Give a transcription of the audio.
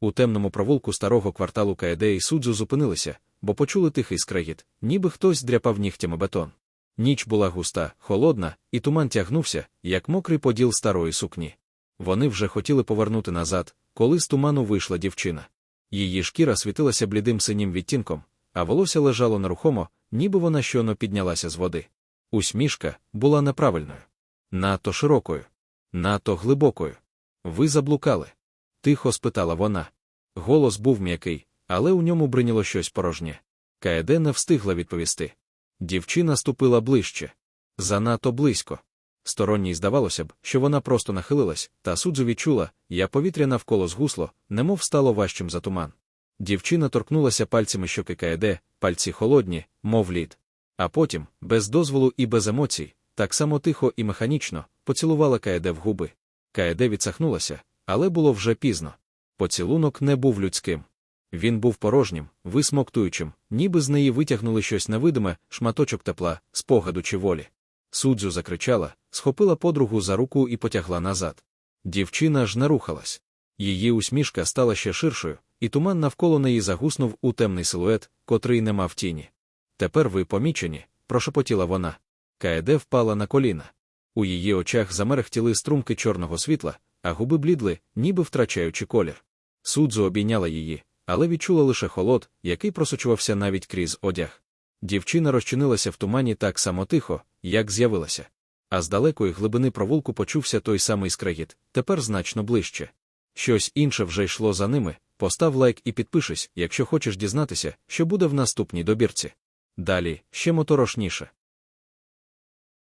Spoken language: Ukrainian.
У темному провулку старого кварталу Каеде і Судзу зупинилися, бо почули тихий скрегіт, ніби хтось дряпав нігтями бетон. Ніч була густа, холодна, і туман тягнувся, як мокрий поділ старої сукні. Вони вже хотіли повернути назад, коли з туману вийшла дівчина. Її шкіра світилася блідим синім відтінком, а волосся лежало нерухомо, ніби вона щойно піднялася з води. Усмішка була неправильною, надто широкою, надто глибокою. Ви заблукали? Тихо спитала вона. Голос був м'який, але у ньому бриніло щось порожнє. Каеде не встигла відповісти. Дівчина ступила ближче. Занадто близько. Сторонній здавалося б, що вона просто нахилилась, та Судзу відчула, я повітря навколо згусло, немов стало важчим за туман. Дівчина торкнулася пальцями щоки Каеде, пальці холодні, мов лід. А потім, без дозволу і без емоцій, так само тихо і механічно, поцілувала Каеде в губи. Каеде відсахнулася, але було вже пізно. Поцілунок не був людським. Він був порожнім, висмоктуючим, ніби з неї витягнули щось невидиме, шматочок тепла, спогаду чи волі. Судзю закричала, схопила подругу за руку і потягла назад. Дівчина ж не рухалась. Її усмішка стала ще ширшою, і туман навколо неї загуснув у темний силует, котрий не мав тіні. Тепер ви помічені, прошепотіла вона. Каеде впала на коліна. У її очах замерехтіли струмки чорного світла, а губи блідли, ніби втрачаючи колір. Судзу обійняла її, але відчула лише холод, який просочувався навіть крізь одяг. Дівчина розчинилася в тумані так само тихо, як з'явилася. А з далекої глибини провулку почувся той самий скрегіт, тепер значно ближче. Щось інше вже йшло за ними. Постав лайк і підпишись, якщо хочеш дізнатися, що буде в наступній добірці. Далі ще моторошніше.